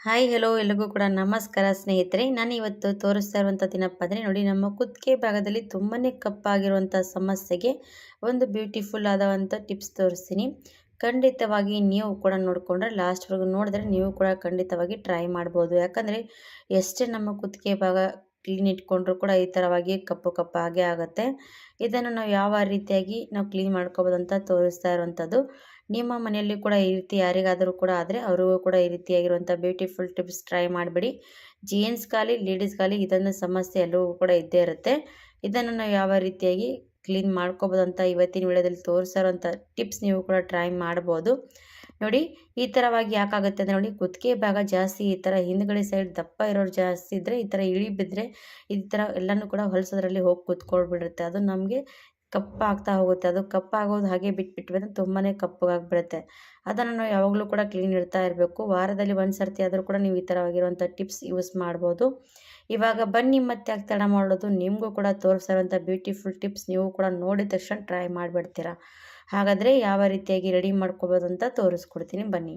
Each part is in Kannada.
ಹಾಯ್ ಹೆಲೋ ಎಲ್ಲರಿಗೂ ಕೂಡ ನಮಸ್ಕಾರ ಸ್ನೇಹಿತರೆ. ನಾನು ಇವತ್ತು ತೋರಿಸ್ತಾ ಇರುವಂಥದ್ದೇನಪ್ಪ ಅಂದರೆ ನೋಡಿ, ನಮ್ಮ ಕುತ್ತಿಗೆ ಭಾಗದಲ್ಲಿ ತುಂಬಾ ಕಪ್ಪಾಗಿರುವಂಥ ಸಮಸ್ಯೆಗೆ ಒಂದು ಬ್ಯೂಟಿಫುಲ್ ಆದಂಥ ಟಿಪ್ಸ್ ತೋರಿಸ್ತೀನಿ. ಖಂಡಿತವಾಗಿ ನೀವು ಕೂಡ ನೋಡಿಕೊಂಡ್ರೆ ಲಾಸ್ಟ್ವರೆಗೂ ನೋಡಿದ್ರೆ ನೀವು ಕೂಡ ಖಂಡಿತವಾಗಿ ಟ್ರೈ ಮಾಡ್ಬೋದು. ಯಾಕಂದರೆ ಎಷ್ಟೇ ನಮ್ಮ ಕುತ್ತಿಗೆ ಭಾಗ ಕ್ಲೀನ್ ಇಟ್ಕೊಂಡ್ರೂ ಕೂಡ ಈ ಥರವಾಗಿ ಕಪ್ಪು ಕಪ್ಪಾಗೆ ಆಗುತ್ತೆ. ಇದನ್ನು ನಾವು ಯಾವ ರೀತಿಯಾಗಿ ನಾವು ಕ್ಲೀನ್ ಮಾಡ್ಕೋಬೋದು ಅಂತ ತೋರಿಸ್ತಾ ಇರುವಂಥದ್ದು. ನಿಮ್ಮ ಮನೆಯಲ್ಲಿ ಕೂಡ ಈ ರೀತಿ ಯಾರಿಗಾದರೂ ಕೂಡ ಆದರೆ ಅವರಿಗೂ ಕೂಡ ಈ ರೀತಿಯಾಗಿರುವಂಥ ಬ್ಯೂಟಿಫುಲ್ ಟಿಪ್ಸ್ ಟ್ರೈ ಮಾಡಿಬಿಡಿ. ಲೇಡೀಸ್ ಖಾಲಿ ಇದನ್ನು ಸಮಸ್ಯೆ ಎಲ್ಲವೂ ಕೂಡ ಇದ್ದೇ ಇರುತ್ತೆ. ಇದನ್ನು ನಾವು ಯಾವ ರೀತಿಯಾಗಿ ಕ್ಲೀನ್ ಮಾಡ್ಕೋಬೋದು ಅಂತ ಇವತ್ತಿನ ವಿಡಿಯೋದಲ್ಲಿ ತೋರಿಸಿರೋಂಥ ಟಿಪ್ಸ್ ನೀವು ಕೂಡ ಟ್ರೈ ಮಾಡ್ಬೋದು. ನೋಡಿ, ಈ ಥರವಾಗಿ ಯಾಕಾಗುತ್ತೆ ಅಂದರೆ ನೋಡಿ, ಕುತ್ತಿಗೆ ಭಾಗ ಜಾಸ್ತಿ, ಈ ಥರ ಹಿಂದ್ಗಡೆ ಸೈಡ್ ದಪ್ಪ ಇರೋರು ಜಾಸ್ತಿ ಇದ್ದರೆ ಈ ಥರ ಇಳಿ ಬಿದ್ದರೆ ಈ ಥರ ಎಲ್ಲನೂ ಕೂಡ ಹೊಲಸೋದ್ರಲ್ಲಿ ಹೋಗಿ ಕೂತ್ಕೊಳ್ಬಿಡುತ್ತೆ ಅದು ನಮಗೆ ಕಪ್ಪಾಗ್ತಾ ಹೋಗುತ್ತೆ. ಅದು ಕಪ್ಪಾಗೋದು ಹಾಗೆ ಬಿಟ್ಬಿಟ್ವಿ ಅಂದರೆ ತುಂಬಾ ಕಪ್ಪಗಾಗ್ಬಿಡುತ್ತೆ. ಅದನ್ನು ನಾವು ಯಾವಾಗಲೂ ಕೂಡ ಕ್ಲೀನ್ ಇಡ್ತಾ ಇರಬೇಕು. ವಾರದಲ್ಲಿ ಒಂದು ಸರ್ತಿ ಆದರೂ ಕೂಡ ನೀವು ಈ ಥರವಾಗಿರುವಂಥ ಟಿಪ್ಸ್ ಯೂಸ್ ಮಾಡ್ಬೋದು. ಇವಾಗ ಬನ್ನಿ, ಮತ್ತೆ ಯಾಕೆ ತಡ ಮಾಡೋದು. ನಿಮಗೂ ಕೂಡ ತೋರಿಸಿರುವಂಥ ಬ್ಯೂಟಿಫುಲ್ ಟಿಪ್ಸ್ ನೀವು ಕೂಡ ನೋಡಿದ ತಕ್ಷಣ ಟ್ರೈ ಮಾಡಿಬಿಡ್ತೀರಾ. ಹಾಗಾದರೆ ಯಾವ ರೀತಿಯಾಗಿ ರೆಡಿ ಮಾಡ್ಕೋಬೋದು ಅಂತ ತೋರಿಸ್ಕೊಡ್ತೀನಿ. ಬನ್ನಿ.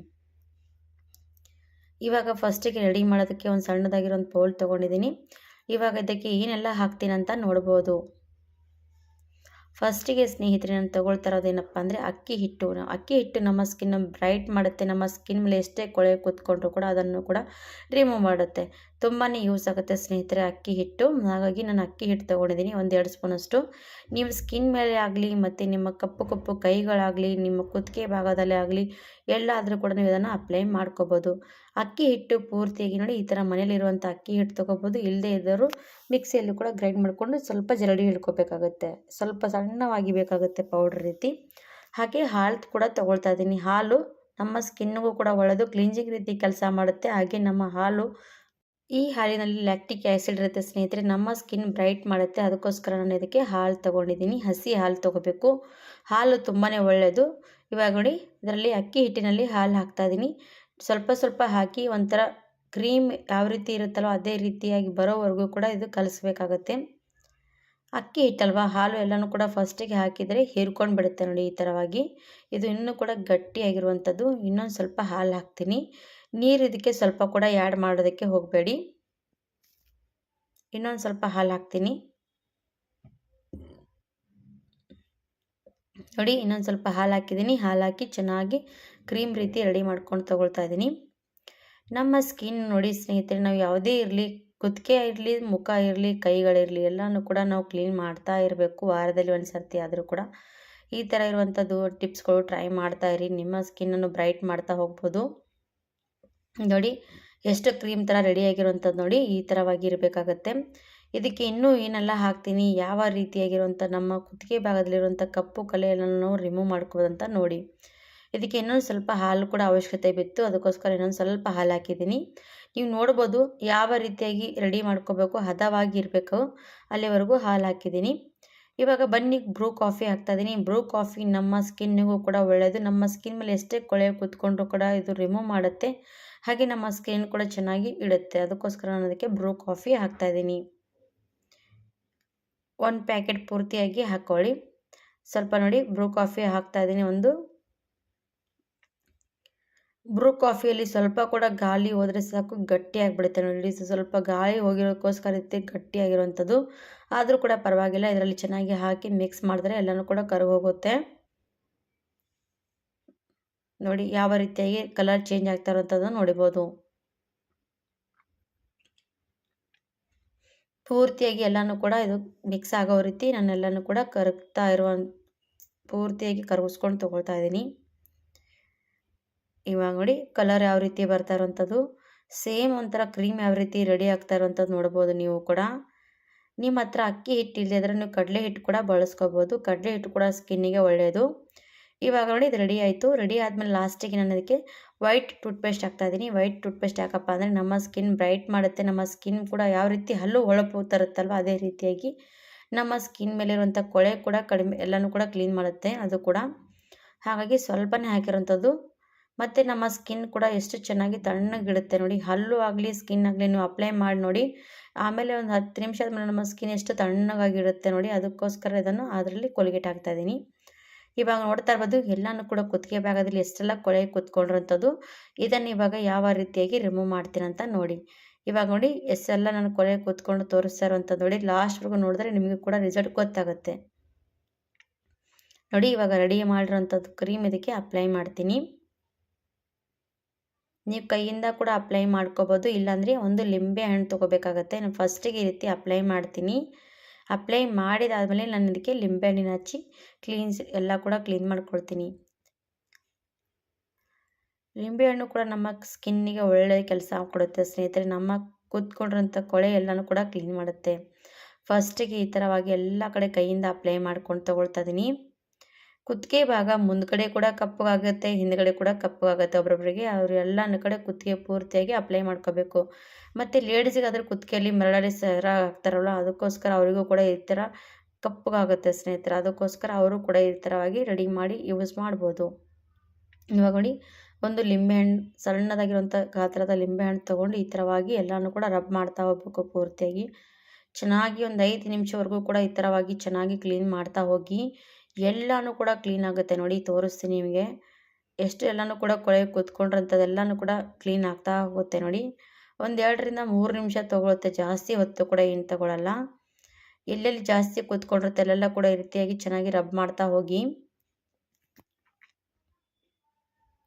ಇವಾಗ ಫಸ್ಟಿಗೆ ರೆಡಿ ಮಾಡೋದಕ್ಕೆ ಒಂದು ಸಣ್ಣದಾಗಿರೋ ಒಂದು ಪೌಲ್ ತೊಗೊಂಡಿದ್ದೀನಿ. ಇವಾಗ ಇದಕ್ಕೆ ಏನೆಲ್ಲ ಹಾಕ್ತೀನಿ ಅಂತ ನೋಡ್ಬೋದು. ಫಸ್ಟಿಗೆ ಸ್ನೇಹಿತರೆ, ನಾನು ತೊಗೊಳ್ತಾ ಅಂದರೆ ಅಕ್ಕಿ ಹಿಟ್ಟು. ಅಕ್ಕಿ ಹಿಟ್ಟು ನಮ್ಮ ಸ್ಕಿನ್ನ ಬ್ರೈಟ್ ಮಾಡುತ್ತೆ. ನಮ್ಮ ಸ್ಕಿನ್ ಮೇಲೆ ಎಷ್ಟೇ ಕೊಳೆ ಕೂತ್ಕೊಂಡ್ರು ಕೂಡ ಅದನ್ನು ಕೂಡ ರಿಮೂವ್ ಮಾಡುತ್ತೆ. ತುಂಬಾ ಯೂಸ್ ಆಗುತ್ತೆ ಸ್ನೇಹಿತರೆ ಅಕ್ಕಿ ಹಿಟ್ಟು. ಹಾಗಾಗಿ ನಾನು ಅಕ್ಕಿ ಹಿಟ್ಟು ತೊಗೊಂಡಿದ್ದೀನಿ, ಒಂದು ಎರಡು ಸ್ಪೂನಷ್ಟು. ನೀವು ಸ್ಕಿನ್ ಮೇಲೆ ಆಗಲಿ ಮತ್ತು ನಿಮ್ಮ ಕಪ್ಪು ಕಪ್ಪು ಕೈಗಳಾಗಲಿ, ನಿಮ್ಮ ಕುತ್ತಿಗೆ ಭಾಗದಲ್ಲೇ ಆಗಲಿ, ಎಲ್ಲಾದರೂ ಕೂಡ ನೀವು ಇದನ್ನು ಅಪ್ಲೈ ಮಾಡ್ಕೋಬೋದು. ಅಕ್ಕಿ ಹಿಟ್ಟು ಪೂರ್ತಿಯಾಗಿ ನೋಡಿ ಈ ಥರ ಮನೇಲಿರುವಂಥ ಅಕ್ಕಿ ಹಿಟ್ಟು ತೊಗೋಬೋದು. ಇಲ್ಲದೇ ಇದ್ದರೂ ಮಿಕ್ಸಿಯಲ್ಲಿ ಕೂಡ ಗ್ರೈಂಡ್ ಮಾಡಿಕೊಂಡು ಸ್ವಲ್ಪ ಜರಡಿ ಹಿಡ್ಕೋಬೇಕಾಗುತ್ತೆ. ಸ್ವಲ್ಪ ಸಣ್ಣವಾಗಿ ಬೇಕಾಗುತ್ತೆ ಪೌಡ್ರ್ ರೀತಿ. ಹಾಗೆ ಹಾಲು ಕೂಡ ತೊಗೊಳ್ತಾ ಇದ್ದೀನಿ. ಹಾಲು ನಮ್ಮ ಸ್ಕಿನ್ನಿಗೂ ಕೂಡ ಒಳ್ಳೆಯದು ಕ್ಲೀನ್ಜಿಂಗ್ ರೀತಿ ಕೆಲಸ ಮಾಡುತ್ತೆ. ಹಾಗೆ ನಮ್ಮ ಹಾಲು ಈ ಹಾಲಿನಲ್ಲಿ ಲ್ಯಾಕ್ಟಿಕ್ ಆ್ಯಸಿಡ್ ಇರುತ್ತೆ ಸ್ನೇಹಿತರೆ, ನಮ್ಮ ಸ್ಕಿನ್ ಬ್ರೈಟ್ ಮಾಡುತ್ತೆ. ಅದಕ್ಕೋಸ್ಕರ ನಾನು ಇದಕ್ಕೆ ಹಾಲು ತೊಗೊಂಡಿದ್ದೀನಿ. ಹಸಿ ಹಾಲು ತೊಗೋಬೇಕು. ಹಾಲು ತುಂಬಾ ಒಳ್ಳೆಯದು. ಇವಾಗ ನೋಡಿ, ಇದರಲ್ಲಿ ಅಕ್ಕಿ ಹಿಟ್ಟಿನಲ್ಲಿ ಹಾಲು ಹಾಕ್ತಾಯಿದ್ದೀನಿ ಸ್ವಲ್ಪ ಸ್ವಲ್ಪ ಹಾಕಿ ಒಂಥರ ಕ್ರೀಮ್ ಯಾವ ರೀತಿ ಇರುತ್ತಲ್ಲೋ ಅದೇ ರೀತಿಯಾಗಿ ಬರೋವರೆಗೂ ಕೂಡ ಇದು ಕಲಿಸ್ಬೇಕಾಗತ್ತೆ. ಅಕ್ಕಿ ಹಿಟ್ಟಲ್ವಾ ಹಾಲು ಎಲ್ಲನೂ ಕೂಡ ಫಸ್ಟಿಗೆ ಹಾಕಿದರೆ ಹೀರ್ಕೊಂಡು ಬಿಡುತ್ತೆ ನೋಡಿ ಈ ಥರವಾಗಿ ಇದು ಇನ್ನೂ ಕೂಡ ಗಟ್ಟಿಯಾಗಿರುವಂಥದ್ದು. ಇನ್ನೊಂದು ಸ್ವಲ್ಪ ಹಾಲು ಹಾಕ್ತೀನಿ. ನೀರು ಇದಕ್ಕೆ ಸ್ವಲ್ಪ ಕೂಡ ಆ್ಯಡ್ ಮಾಡೋದಕ್ಕೆ ಹೋಗಬೇಡಿ. ಇನ್ನೊಂದು ಸ್ವಲ್ಪ ಹಾಲು ಹಾಕ್ತೀನಿ. ನೋಡಿ ಇನ್ನೊಂದು ಸ್ವಲ್ಪ ಹಾಲು ಹಾಕಿದ್ದೀನಿ. ಹಾಲು ಹಾಕಿ ಚೆನ್ನಾಗಿ ಕ್ರೀಮ್ ರೀತಿ ರೆಡಿ ಮಾಡ್ಕೊಂಡು ತೊಗೊಳ್ತಾ ಇದ್ದೀನಿ. ನಮ್ಮ ಸ್ಕಿನ್ ನೋಡಿ ಸ್ನೇಹಿತರೆ, ನಾವು ಯಾವುದೇ ಇರಲಿ ಕುತ್ತಿಗೆ ಇರಲಿ, ಮುಖ ಇರಲಿ ಕೈಗಳಿರಲಿ ಎಲ್ಲನೂ ಕೂಡ ನಾವು ಕ್ಲೀನ್ ಮಾಡ್ತಾ ಇರಬೇಕು. ವಾರದಲ್ಲಿ ಒಂದು ಸರ್ತಿ ಆದರೂ ಕೂಡ. ಈ ಥರ ಇರುವಂಥದ್ದು ಟಿಪ್ಸ್ಗಳು ಟ್ರೈ ಮಾಡ್ತಾ ಇರಿ. ನಿಮ್ಮ ಸ್ಕಿನ್ನನ್ನು ಬ್ರೈಟ್ ಮಾಡ್ತಾ ಹೋಗ್ಬೋದು. ನೋಡಿ, ಎಷ್ಟು ಕ್ರೀಮ್ ಥರ ರೆಡಿಯಾಗಿರುವಂಥದ್ದು ನೋಡಿ, ಈ ಥರವಾಗಿ ಇರಬೇಕಾಗತ್ತೆ. ಇದಕ್ಕೆ ಇನ್ನೂ ಏನೆಲ್ಲ ಹಾಕ್ತೀನಿ? ಯಾವ ರೀತಿಯಾಗಿರುವಂಥ ನಮ್ಮ ಕುತ್ತಿಗೆ ಭಾಗದಲ್ಲಿರುವಂಥ ಕಪ್ಪು ಕಲೆಯನ್ನು ರಿಮೂವ್ ಮಾಡ್ಕೋದಂತ ನೋಡಿ. ಇದಕ್ಕೆ ಇನ್ನೊಂದು ಸ್ವಲ್ಪ ಹಾಲು ಕೂಡ ಅವಶ್ಯಕತೆ ಬಿತ್ತು. ಅದಕ್ಕೋಸ್ಕರ ಇನ್ನೊಂದು ಸ್ವಲ್ಪ ಹಾಲು ಹಾಕಿದ್ದೀನಿ. ನೀವು ನೋಡ್ಬೋದು ಯಾವ ರೀತಿಯಾಗಿ ರೆಡಿ ಮಾಡ್ಕೋಬೇಕು, ಹದವಾಗಿ ಇರಬೇಕು. ಅಲ್ಲಿವರೆಗೂ ಹಾಲು ಹಾಕಿದ್ದೀನಿ. ಇವಾಗ ಬನ್ನಿ, ಬ್ರೂ ಕಾಫಿ ಹಾಕ್ತಾ ಇದ್ದೀನಿ. ಬ್ರೂ ಕಾಫಿ ನಮ್ಮ ಸ್ಕಿನ್ನಿಗೂ ಕೂಡ ಒಳ್ಳೆಯದು ನಮ್ಮ ಸ್ಕಿನ್ ಮೇಲೆ ಎಷ್ಟೇ ಕೊಳೆ ಕೂತ್ಕೊಂಡ್ರು ಕೂಡ ಇದು ರಿಮೂವ್ ಮಾಡುತ್ತೆ. ಹಾಗೆ ನಮ್ಮ ಸ್ಕಿನ್ ಕೂಡ ಚೆನ್ನಾಗಿ ಇಡುತ್ತೆ. ಅದಕ್ಕೋಸ್ಕರ ನಾನು ಅದಕ್ಕೆ ಬ್ರೂ ಕಾಫಿ ಹಾಕ್ತಾಯಿದ್ದೀನಿ ಒಂದು ಪ್ಯಾಕೆಟ್ ಪೂರ್ತಿಯಾಗಿ ಹಾಕ್ಕೊಳ್ಳಿ ಸ್ವಲ್ಪ ನೋಡಿ ಬ್ರೂ ಕಾಫಿ ಹಾಕ್ತಾ ಇದ್ದೀನಿ ಒಂದು ಬ್ರೂ ಕಾಫಿಯಲ್ಲಿ ಸ್ವಲ್ಪ ಕೂಡ ಗಾಳಿ ಹೋದರೆ ಸಾಕು, ಗಟ್ಟಿಯಾಗಿಬಿಡುತ್ತೆ ನೋಡಿ. ಸ್ವಲ್ಪ ಗಾಳಿ ಹೋಗಿರೋಕ್ಕೋಸ್ಕರ ರೀತಿ ಗಟ್ಟಿಯಾಗಿರುವಂಥದ್ದು. ಆದರೂ ಕೂಡ ಪರವಾಗಿಲ್ಲ, ಇದರಲ್ಲಿ ಚೆನ್ನಾಗಿ ಹಾಕಿ ಮಿಕ್ಸ್ ಮಾಡಿದ್ರೆ ಎಲ್ಲನೂ ಕೂಡ ಕರಗೋಗುತ್ತೆ. ನೋಡಿ, ಯಾವ ರೀತಿಯಾಗಿ ಕಲರ್ ಚೇಂಜ್ ಆಗ್ತಾ ಇರುವಂಥದ್ದು ನೋಡಿಬೋದು. ಪೂರ್ತಿಯಾಗಿ ಎಲ್ಲನೂ ಕೂಡ ಇದು ಮಿಕ್ಸ್ ಆಗೋ ರೀತಿ ನಾನು ಎಲ್ಲನೂ ಕೂಡ ಕರಗ್ತಾ ಇರುವ ಪೂರ್ತಿಯಾಗಿ ಕರಗಿಸ್ಕೊಂಡು ತೊಗೊಳ್ತಾ ಇದ್ದೀನಿ. ಇವಾಗ ನೋಡಿ ಕಲರ್ ಯಾವ ರೀತಿ ಬರ್ತಾ ಇರೋವಂಥದ್ದು. ಸೇಮ್ ಒಂಥರ ಕ್ರೀಮ್ ಯಾವ ರೀತಿ ರೆಡಿ ಆಗ್ತಾ ಇರೋವಂಥದ್ದು ನೋಡ್ಬೋದು ನೀವು ಕೂಡ. ನಿಮ್ಮ ಹತ್ರ ಅಕ್ಕಿ ಹಿಟ್ಟು ಇಲ್ಲದೆ ನೀವು ಕಡಲೆ ಹಿಟ್ಟು ಕೂಡ ಬಳಸ್ಕೋಬೋದು. ಕಡಲೆ ಹಿಟ್ಟು ಕೂಡ ಸ್ಕಿನ್ನಿಗೆ ಒಳ್ಳೆಯದು ಇವಾಗ ನೋಡಿ ಇದು ರೆಡಿ ಆಯಿತು. ರೆಡಿ ಆದಮೇಲೆ ಲಾಸ್ಟಿಗೆ ನಾನು ಅದಕ್ಕೆ ವೈಟ್ ಟೂತ್ಪೇಸ್ಟ್ ಹಾಕ್ತಾಯಿದ್ದೀನಿ ವೈಟ್ ಟೂತ್ಪೇಸ್ಟ್ ಯಾಕಪ್ಪ ಅಂದರೆ ನಮ್ಮ ಸ್ಕಿನ್ ಬ್ರೈಟ್ ಮಾಡುತ್ತೆ. ನಮ್ಮ ಸ್ಕಿನ್ ಕೂಡ ಯಾವ ರೀತಿ ಹಲ್ಲು ಹೊಳಪು ತರುತ್ತಲ್ವ ಅದೇ ರೀತಿಯಾಗಿ ನಮ್ಮ ಸ್ಕಿನ್ ಮೇಲಿರುವಂಥ ಕೊಳೆ ಕೂಡ ಕಡಿಮೆ ಎಲ್ಲನೂ ಕೂಡ ಕ್ಲೀನ್ ಮಾಡುತ್ತೆ ಅದು ಕೂಡ. ಹಾಗಾಗಿ ಸ್ವಲ್ಪನೇ ಹಾಕಿರೋಂಥದ್ದು ಮತ್ತು ನಮ್ಮ ಸ್ಕಿನ್ ಕೂಡ ಎಷ್ಟು ಚೆನ್ನಾಗಿ ತಣ್ಣಗಿಡುತ್ತೆ ನೋಡಿ. ಹಲ್ಲು ಆಗಲಿ ಸ್ಕಿನ್ ಆಗಲಿ ನೀವು ಅಪ್ಲೈ ಮಾಡಿ ನೋಡಿ. ಆಮೇಲೆ ಒಂದು ಹತ್ತು ನಿಮಿಷ ಆದಮೇಲೆ ನಮ್ಮ ಸ್ಕಿನ್ ಎಷ್ಟು ತಣ್ಣಗಾಗಿರುತ್ತೆ ನೋಡಿ. ಅದಕ್ಕೋಸ್ಕರ ಇದನ್ನು ಅದರಲ್ಲಿ ಕೊಲ್ಗೇಟ್ ಹಾಕ್ತಾಯಿದ್ದೀನಿ ಇವಾಗ ನೋಡ್ತಾ ಇರ್ಬೋದು, ಎಲ್ಲನೂ ಕೂಡ ಕುತ್ತಿಗೆ ಭಾಗದಲ್ಲಿ ಎಷ್ಟೆಲ್ಲ ಕೊಳೆ ಕುತ್ಕೊಂಡಿರೋಂಥದ್ದು, ಇದನ್ನು ಇವಾಗ ಯಾವ ರೀತಿಯಾಗಿ ರಿಮೂವ್ ಮಾಡ್ತೀನಂತ ನೋಡಿ. ಇವಾಗ ನೋಡಿ, ಎಷ್ಟೆಲ್ಲ ನಾನು ಕೊಳೆ ಕೂತ್ಕೊಂಡು ತೋರಿಸ್ತಾ ಇರೋಂಥದ್ದು ನೋಡಿ. ಲಾಸ್ಟ್ವರೆಗೂ ನೋಡಿದ್ರೆ ನಿಮಗೆ ಕೂಡ ರಿಸಲ್ಟ್ ಗೊತ್ತಾಗುತ್ತೆ. ನೋಡಿ, ಇವಾಗ ರೆಡಿ ಮಾಡಿರೋಂಥದ್ದು ಕ್ರೀಮ್ ಇದಕ್ಕೆ ಅಪ್ಲೈ ಮಾಡ್ತೀನಿ. ನೀವು ಕೈಯಿಂದ ಕೂಡ ಅಪ್ಲೈ ಮಾಡ್ಕೋಬೋದು. ಇಲ್ಲಾಂದರೆ ಒಂದು ಲಿಂಬೆ ಹಣ್ಣು ತೊಗೋಬೇಕಾಗತ್ತೆ. ನಾನು ಫಸ್ಟಿಗೆ ಈ ರೀತಿ ಅಪ್ಲೈ ಮಾಡ್ತೀನಿ. ಅಪ್ಲೈ ಮಾಡಿದಾದಮೇಲೆ ನಾನು ಇದಕ್ಕೆ ಲಿಂಬೆ ಹಣ್ಣಿನ ಹಚ್ಚಿ ಕ್ಲೀನ್ಸ್ ಎಲ್ಲ ಕೂಡ ಕ್ಲೀನ್ ಮಾಡ್ಕೊಳ್ತೀನಿ. ಲಿಂಬೆಹಣ್ಣು ಕೂಡ ನಮ್ಮ ಸ್ಕಿನ್ನಿಗೆ ಒಳ್ಳೆಯ ಕೆಲಸ ಕೊಡುತ್ತೆ ಸ್ನೇಹಿತರೆ. ನಮ್ಮ ಕೂತ್ಕೊಂಡಿರೋಂಥ ಕೊಳೆ ಎಲ್ಲನೂ ಕೂಡ ಕ್ಲೀನ್ ಮಾಡುತ್ತೆ. ಫಸ್ಟಿಗೆ ಈ ಥರವಾಗಿ ಎಲ್ಲ ಕಡೆ ಕೈಯಿಂದ ಅಪ್ಲೈ ಮಾಡ್ಕೊಂಡು ತೊಗೊಳ್ತಾ ಇದ್ದೀನಿ ಕುತ್ತಿಗೆ ಭಾಗ ಮುಂದ್ಗಡೆ ಕೂಡ ಕಪ್ಪಗಾಗುತ್ತೆ ಹಿಂದ್ಗಡೆ ಕೂಡ ಕಪ್ಪಗಾಗುತ್ತೆ ಒಬ್ಬೊಬ್ಬರಿಗೆ ಅವ್ರು ಎಲ್ಲ ಕಡೆ ಕುತ್ತಿಗೆ ಪೂರ್ತಿಯಾಗಿ ಅಪ್ಲೈ ಮಾಡ್ಕೋಬೇಕು. ಮತ್ತು ಲೇಡೀಸಿಗಾದ್ರೆ ಕುತ್ತಿಗೆಯಲ್ಲಿ ಮರಳಲ್ಲಿ ಸರ ಹಾಕ್ತಾರಲ್ಲ ಅದಕ್ಕೋಸ್ಕರ ಅವರಿಗೂ ಕೂಡ ಈ ಥರ ಕಪ್ಪಗಾಗುತ್ತೆ ಸ್ನೇಹಿತರೆ. ಅದಕ್ಕೋಸ್ಕರ ಅವರು ಕೂಡ ಈ ಥರವಾಗಿ ರೆಡಿ ಮಾಡಿ ಯೂಸ್ ಮಾಡ್ಬೋದು. ಇವಾಗ ನೋಡಿ, ಒಂದು ಲಿಂಬೆಹಣ್ಣು ಸಣ್ಣದಾಗಿರುವಂಥ ಗಾತ್ರದ ಲಿಂಬೆಹಣ್ಣು ತೊಗೊಂಡು ಈ ಥರವಾಗಿ ಎಲ್ಲನೂ ಕೂಡ ರಬ್ ಮಾಡ್ತಾ ಹೋಗ್ಬೇಕು ಪೂರ್ತಿಯಾಗಿ. ಚೆನ್ನಾಗಿ ಒಂದು ಐದು ನಿಮಿಷವರೆಗೂ ಕೂಡ ಈ ಥರವಾಗಿ ಚೆನ್ನಾಗಿ ಕ್ಲೀನ್ ಮಾಡ್ತಾ ಹೋಗಿ. ಎಲ್ಲನೂ ಕೂಡ ಕ್ಲೀನ್ ಆಗುತ್ತೆ ನೋಡಿ, ತೋರಿಸ್ತೀನಿ ನಿಮಗೆ. ಎಷ್ಟು ಎಲ್ಲನೂ ಕೂಡ ಕೊಳೆ ಕೂತ್ಕೊಂಡ್ರಂಥದ್ದೆಲ್ಲನೂ ಕೂಡ ಕ್ಲೀನ್ ಆಗ್ತಾ ಹೋಗುತ್ತೆ ನೋಡಿ. ಒಂದು ಎರಡರಿಂದ ಮೂರು ನಿಮಿಷ ತೊಗೊಳುತ್ತೆ, ಜಾಸ್ತಿ ಹೊತ್ತು ಕೂಡ ಏನು ತೊಗೊಳಲ್ಲ. ಎಲ್ಲೆಲ್ಲಿ ಜಾಸ್ತಿ ಕೂತ್ಕೊಂಡಿರುತ್ತೆ ಅಲ್ಲೆಲ್ಲ ಕೂಡ ಈ ರೀತಿಯಾಗಿ ಚೆನ್ನಾಗಿ ರಬ್ ಮಾಡ್ತಾ ಹೋಗಿ.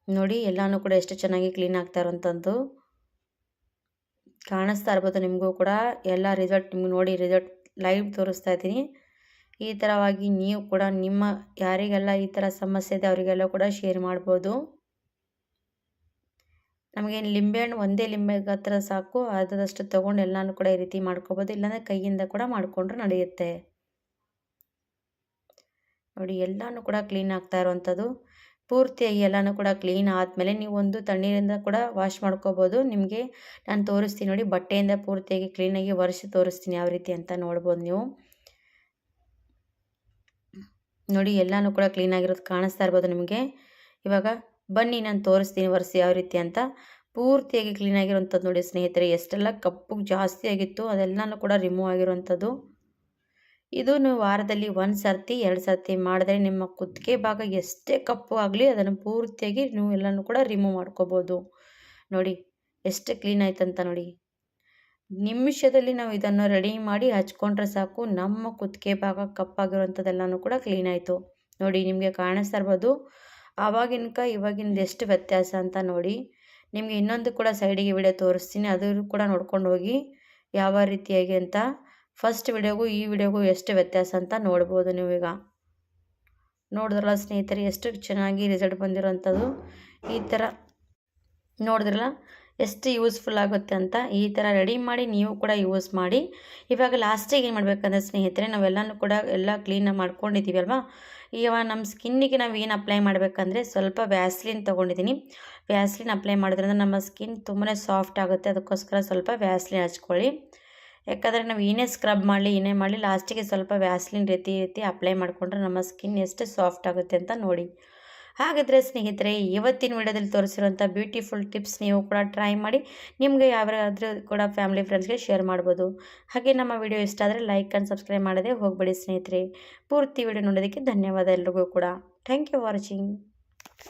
ನೋಡಿ, ಎಲ್ಲನೂ ಕೂಡ ಎಷ್ಟು ಚೆನ್ನಾಗಿ ಕ್ಲೀನ್ ಆಗ್ತಾ ಇರೋಂಥದ್ದು. ಕಾಣಿಸ್ತಾ ಇರ್ಬೋದು ನಿಮಗೂ ಕೂಡ. ಎಲ್ಲ ರಿಸಲ್ಟ್ ನಿಮ್ಗೆ ನೋಡಿ ರಿಸಲ್ಟ್ ಲೈವ್ ತೋರಿಸ್ತಾ ಇದ್ದೀನಿ. ಈ ಥರವಾಗಿ ನೀವು ಕೂಡ ನಿಮ್ಮ ಯಾರಿಗೆಲ್ಲ ಈ ಥರ ಸಮಸ್ಯೆ ಇದೆ ಅವರಿಗೆಲ್ಲ ಕೂಡ ಶೇರ್ ಮಾಡ್ಬೋದು. ನಮಗೆ ಲಿಂಬೆಹಣ್ಣು ಒಂದೇ ಲಿಂಬೆ ಹತ್ರ ಸಾಕು ಅದಷ್ಟು ತೊಗೊಂಡು ಎಲ್ಲನೂ ಕೂಡ ಈ ರೀತಿ ಮಾಡ್ಕೋಬೋದು. ಇಲ್ಲಾಂದರೆ ಕೈಯಿಂದ ಕೂಡ ಮಾಡಿಕೊಂಡ್ರೆ ನಡೆಯುತ್ತೆ. ನೋಡಿ, ಎಲ್ಲನೂ ಕೂಡ ಕ್ಲೀನ್ ಆಗ್ತಾ ಇರುವಂಥದ್ದು. ಪೂರ್ತಿಯಾಗಿ ಎಲ್ಲನೂ ಕೂಡ ಕ್ಲೀನ್ ಆದಮೇಲೆ ನೀವು ಒಂದು ತಣ್ಣೀರಿಂದ ಕೂಡ ವಾಶ್ ಮಾಡ್ಕೋಬೋದು. ನಿಮಗೆ ನಾನು ತೋರಿಸ್ತೀನಿ ನೋಡಿ, ಬಟ್ಟೆಯಿಂದ ಪೂರ್ತಿಯಾಗಿ ಕ್ಲೀನಾಗಿ ಒರೆಸಿ ತೋರಿಸ್ತೀನಿ ಯಾವ ರೀತಿ ಅಂತ ನೋಡ್ಬೋದು ನೀವು. ನೋಡಿ, ಎಲ್ಲನೂ ಕೂಡ ಕ್ಲೀನಾಗಿರೋದು ಕಾಣಿಸ್ತಾ ಇರ್ಬೋದು ನಿಮಗೆ. ಇವಾಗ ಬನ್ನಿ, ನಾನು ತೋರಿಸ್ತೀನಿ ಒರೆಸಿ ಯಾವ ರೀತಿ ಅಂತ. ಪೂರ್ತಿಯಾಗಿ ಕ್ಲೀನಾಗಿರುವಂಥದ್ದು ನೋಡಿ ಸ್ನೇಹಿತರೆ, ಎಷ್ಟೆಲ್ಲ ಕಪ್ಪು ಜಾಸ್ತಿ ಆಗಿತ್ತು, ಅದೆಲ್ಲನೂ ಕೂಡ ರಿಮೂವ್ ಆಗಿರುವಂಥದ್ದು. ಇದು ನೀವು ವಾರದಲ್ಲಿ ಒಂದು ಸರ್ತಿ, ಎರಡು ಸರ್ತಿ ಮಾಡಿದ್ರೆ ನಿಮ್ಮ ಕುತ್ತಿಗೆ ಭಾಗ ಎಷ್ಟೇ ಕಪ್ಪು ಆಗಲಿ, ಅದನ್ನು ಪೂರ್ತಿಯಾಗಿ ನೀವು ಎಲ್ಲನೂ ಕೂಡ ರಿಮೂವ್ ಮಾಡ್ಕೋಬೋದು. ನೋಡಿ, ಎಷ್ಟು ಕ್ಲೀನ್ ಆಯ್ತಂತ ನೋಡಿ. ನಿಮಿಷದಲ್ಲಿ ನಾವು ಇದನ್ನು ರೆಡಿ ಮಾಡಿ ಹಚ್ಕೊಂಡ್ರೆ ಸಾಕು. ನಮ್ಮ ಕುತ್ತಿಗೆ ಭಾಗ ಕಪ್ಪಾಗಿರುವಂಥದ್ದೆಲ್ಲನೂ ಕೂಡ ಕ್ಲೀನ್ ಆಯಿತು. ನೋಡಿ, ನಿಮಗೆ ಕಾಣಿಸ್ತಾ ಇರ್ಬೋದು. ಆವಾಗಿನಕ ಇವಾಗಿನದು ಎಷ್ಟು ವ್ಯತ್ಯಾಸ ಅಂತ ನೋಡಿ. ನಿಮಗೆ ಇನ್ನೊಂದು ಕೂಡ ಸೈಡಿಗೆ ವಿಡಿಯೋ ತೋರಿಸ್ತೀನಿ. ಅದು ಕೂಡ ನೋಡ್ಕೊಂಡು ಹೋಗಿ ಯಾವ ರೀತಿಯಾಗಿ ಅಂತ. ಫಸ್ಟ್ ವಿಡಿಯೋಗೂ ಈ ವಿಡಿಯೋಗೂ ಎಷ್ಟು ವ್ಯತ್ಯಾಸ ಅಂತ ನೋಡ್ಬೋದು ನೀವೀಗ. ನೋಡಿದ್ರಲ್ಲ ಸ್ನೇಹಿತರೆ, ಎಷ್ಟು ಚೆನ್ನಾಗಿ ರಿಸಲ್ಟ್ ಬಂದಿರೋಂಥದ್ದು ಈ ಥರ ನೋಡಿದ್ರಲ್ಲ? ಎಷ್ಟು ಯೂಸ್ಫುಲ್ ಆಗುತ್ತೆ ಅಂತ ಈ ಥರ ರೆಡಿ ಮಾಡಿ ನೀವು ಕೂಡ ಯೂಸ್ ಮಾಡಿ. ಇವಾಗ ಲಾಸ್ಟಿಗೆ ಏನು ಮಾಡಬೇಕಂದ್ರೆ ಸ್ನೇಹಿತರೆ, ನಾವೆಲ್ಲನೂ ಕೂಡ ಎಲ್ಲ ಕ್ಲೀನಾಗಿ ಮಾಡ್ಕೊಂಡಿದ್ದೀವಿ ಅಲ್ವಾ? ಇವಾಗ ನಮ್ಮ ಸ್ಕಿನ್ನಿಗೆ ನಾವು ಏನು ಅಪ್ಲೈ ಮಾಡಬೇಕಂದ್ರೆ ಸ್ವಲ್ಪ ವ್ಯಾಸ್ಲಿನ್ ತೊಗೊಂಡಿದ್ದೀನಿ. ವ್ಯಾಸ್ಲಿನ್ ಅಪ್ಲೈ ಮಾಡೋದ್ರಿಂದ ನಮ್ಮ ಸ್ಕಿನ್ ತುಂಬಾ ಸಾಫ್ಟ್ ಆಗುತ್ತೆ. ಅದಕ್ಕೋಸ್ಕರ ಸ್ವಲ್ಪ ವ್ಯಾಸ್ಲಿನ್ ಹಚ್ಕೊಳ್ಳಿ. ಯಾಕಂದರೆ ನಾವು ಏನೇ ಸ್ಕ್ರಬ್ ಮಾಡಲಿ, ಏನೇ ಮಾಡಲಿ, ಲಾಸ್ಟಿಗೆ ಸ್ವಲ್ಪ ವ್ಯಾಸ್ಲಿನ್ ರೀತಿ ರೀತಿ ಅಪ್ಲೈ ಮಾಡಿಕೊಂಡ್ರೆ ನಮ್ಮ ಸ್ಕಿನ್ ಎಷ್ಟು ಸಾಫ್ಟ್ ಆಗುತ್ತೆ ಅಂತ ನೋಡಿ. ಹಾಗಾದರೆ ಸ್ನೇಹಿತರೆ, ಇವತ್ತಿನ ವಿಡಿಯೋದಲ್ಲಿ ತೋರಿಸಿರುವಂಥ ಬ್ಯೂಟಿಫುಲ್ ಟಿಪ್ಸ್ ನೀವು ಕೂಡ ಟ್ರೈ ಮಾಡಿ, ನಿಮಗೆ ಯಾವ್ದಾದ್ರೂ ಕೂಡ ಫ್ಯಾಮಿಲಿ ಫ್ರೆಂಡ್ಸ್ಗೆ ಶೇರ್ ಮಾಡ್ಬೋದು. ಹಾಗೆ ನಮ್ಮ ವಿಡಿಯೋ ಇಷ್ಟ ಆದರೆ ಲೈಕ್ ಆ್ಯಂಡ್ ಸಬ್ಸ್ಕ್ರೈಬ್ ಮಾಡದೆ ಹೋಗಬೇಡಿ ಸ್ನೇಹಿತರೆ. ಪೂರ್ತಿ ವಿಡಿಯೋ ನೋಡೋದಕ್ಕೆ ಧನ್ಯವಾದ ಎಲ್ರಿಗೂ ಕೂಡ. Thank you watching